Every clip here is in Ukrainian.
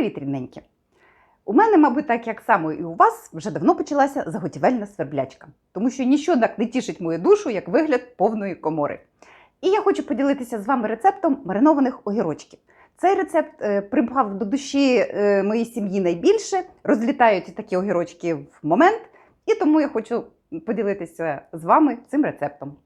Привіт, рідненькі! У мене, мабуть, так як само і у вас, вже давно почалася заготівельна сверблячка, тому що ніщо так не тішить мою душу, як вигляд повної комори. І я хочу поділитися з вами рецептом маринованих огірочків. Цей рецепт е, припав до душі е, моїй сім'ї найбільше, розлітають такі огірочки в момент, і тому я хочу поділитися з вами цим рецептом.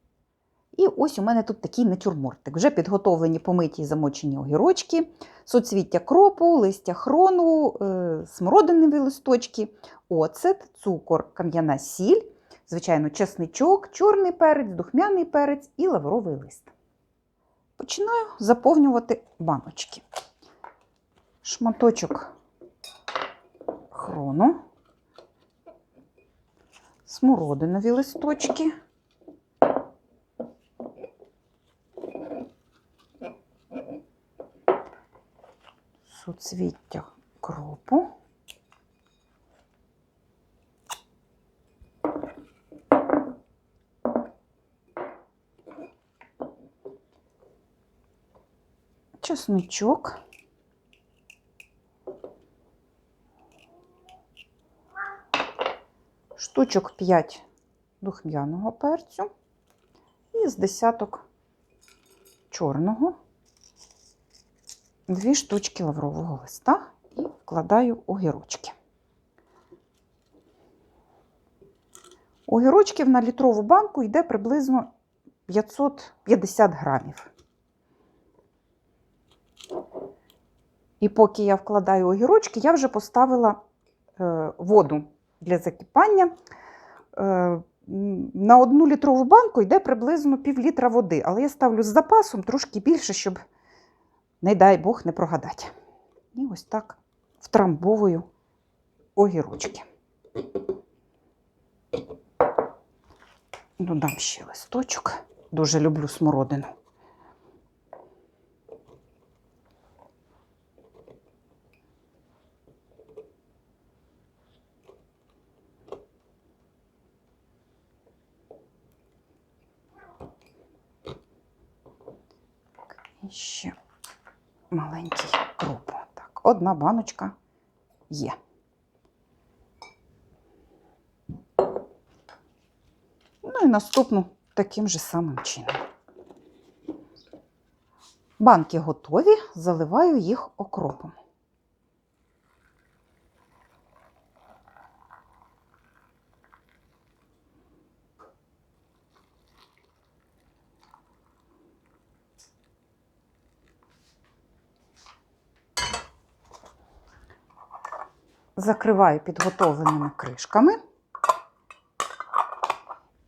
І ось у мене тут такий натюрмортик. Вже підготовлені помиті і замочені огірочки, соцвіття кропу, листя хрону, е, смородинові листочки, оцет, цукор, кам'яна сіль, звичайно, чесничок, чорний перець, духмяний перець і лавровий лист. Починаю заповнювати баночки. Шматочок хрону, смородинові листочки. Суцвіття кропу. Чесничок. Штучок 5 духмяного перцю і з десяток чорного дві штучки лаврового листа і вкладаю огірочки. Огірочків на літрову банку йде приблизно 550 грамів. І поки я вкладаю огірочки, я вже поставила е, воду для закипання. Е, на одну літрову банку йде приблизно пів літра води, але я ставлю з запасом трошки більше, щоб не дай Бог не прогадати. І ось так втрамбовую огірочки. Додам ще листочок. Дуже люблю смородину. І ще маленький круп. Так, одна баночка є. Ну і наступну таким же самим чином. Банки готові, заливаю їх окропом. Закриваю підготовленими кришками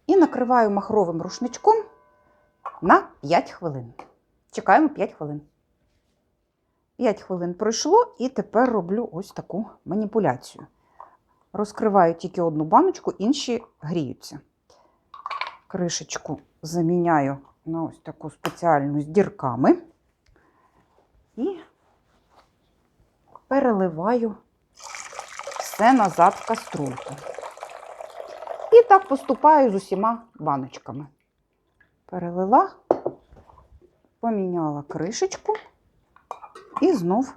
і накриваю махровим рушничком на 5 хвилин. Чекаємо 5 хвилин. 5 хвилин пройшло, і тепер роблю ось таку маніпуляцію. Розкриваю тільки одну баночку, інші гріються. Кришечку заміняю на ось таку спеціальну з дірками і переливаю все назад в каструльку. І так поступаю з усіма баночками. Перелила, поміняла кришечку і знов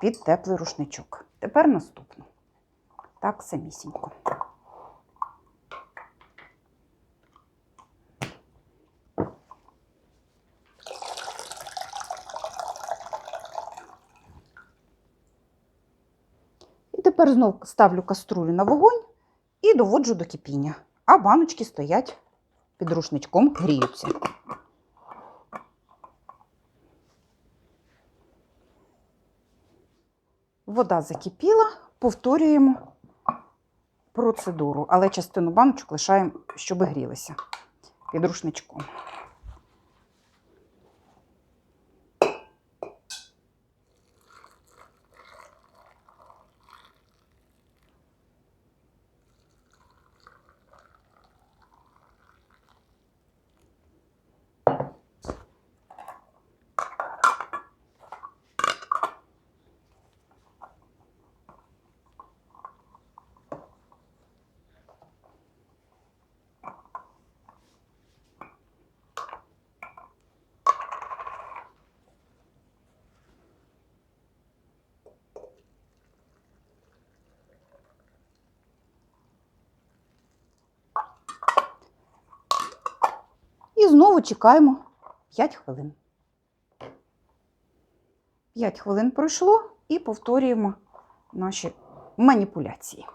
під теплий рушничок. Тепер наступну. Так самісінько. І тепер знов ставлю каструлю на вогонь і доводжу до кипіння. А баночки стоять під рушничком, гріються. Вода закипіла, повторюємо процедуру, але частину баночок лишаємо, щоб грілися під рушничком. І знову чекаємо 5 хвилин. 5 хвилин пройшло і повторюємо наші маніпуляції.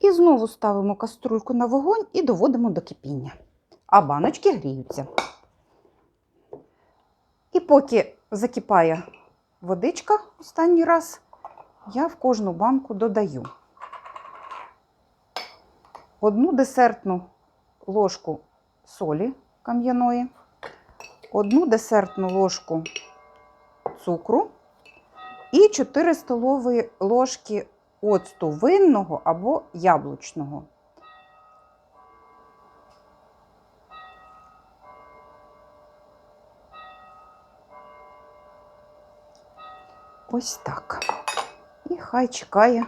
І знову ставимо каструльку на вогонь і доводимо до кипіння. А баночки гріються. І поки закипає водичка останній раз, я в кожну банку додаю одну десертну ложку солі кам'яної, одну десертну ложку цукру і 4 столові ложки оцту винного або яблучного. Ось так. І хай чекає,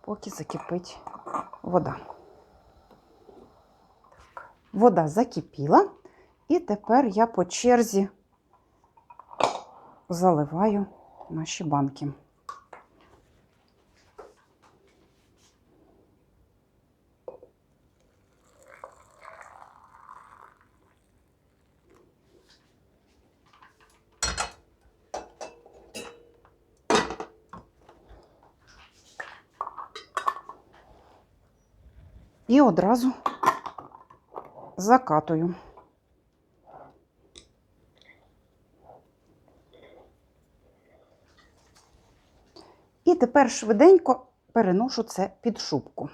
поки закипить вода. Вода закипіла, і тепер я по черзі заливаю наші банки. І одразу закатую. І тепер швиденько переношу це під шубку.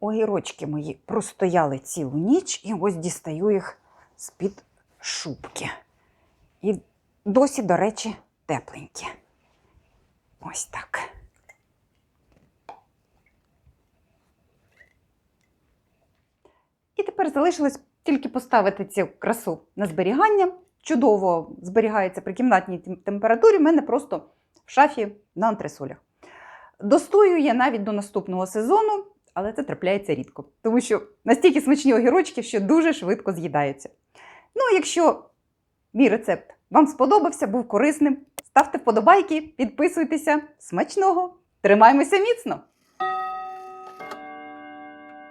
Огірочки мої простояли цілу ніч, і ось дістаю їх з-під шубки. І досі, до речі, тепленькі. Ось так. І тепер залишилось тільки поставити цю красу на зберігання. Чудово зберігається при кімнатній температурі. в мене просто в шафі на антресолях. Достою я навіть до наступного сезону, але це трапляється рідко, тому що настільки смачні огірочки, що дуже швидко з'їдаються. Ну, а якщо мій рецепт вам сподобався, був корисним, ставте вподобайки, підписуйтеся. Смачного! Тримаймося міцно!